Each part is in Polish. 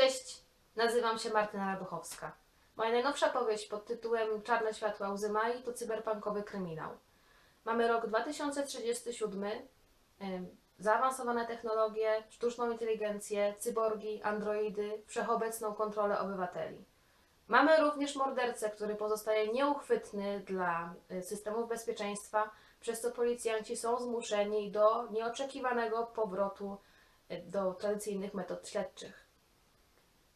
Cześć, nazywam się Martyna Raduchowska. Moja najnowsza powieść pod tytułem Czarne światła łzy Mai to cyberpunkowy kryminał. Mamy rok 2037, ym, zaawansowane technologie, sztuczną inteligencję, cyborgi, androidy, wszechobecną kontrolę obywateli. Mamy również mordercę, który pozostaje nieuchwytny dla y, systemów bezpieczeństwa, przez co policjanci są zmuszeni do nieoczekiwanego powrotu y, do tradycyjnych metod śledczych.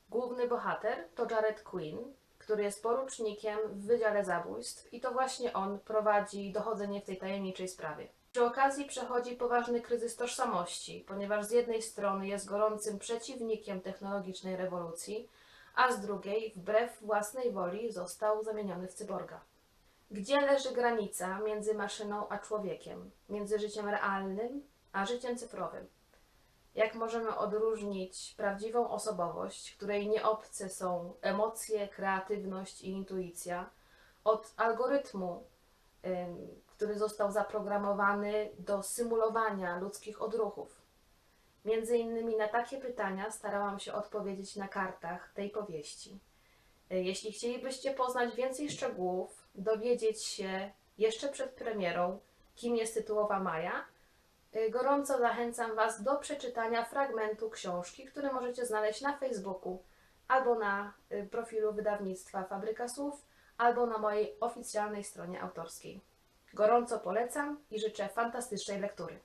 Główny bohater to Jared Quinn, który jest porucznikiem w Wydziale Zabójstw i to właśnie on prowadzi dochodzenie w tej tajemniczej sprawie. Przy okazji przechodzi poważny kryzys tożsamości, ponieważ z jednej strony jest gorącym przeciwnikiem technologicznej rewolucji, a z drugiej, wbrew własnej woli, został zamieniony w cyborga. Gdzie leży granica między maszyną a człowiekiem, między życiem realnym a życiem cyfrowym? Jak możemy odróżnić prawdziwą osobowość, której nieobce są emocje, kreatywność i intuicja, od algorytmu, który został zaprogramowany do symulowania ludzkich odruchów? Między innymi na takie pytania starałam się odpowiedzieć na kartach tej powieści. Y, Jeśli chcielibyście poznać więcej szczegółów, dowiedzieć się jeszcze przed premierą, kim jest tytułowa Maja, gorąco zachęcam Was do przeczytania fragmentu książki, który możecie znaleźć na Facebooku albo na y, profilu wydawnictwa Fabryka Słów, albo na mojej oficjalnej stronie autorskiej. Gorąco polecam i życzę fantastycznej lektury.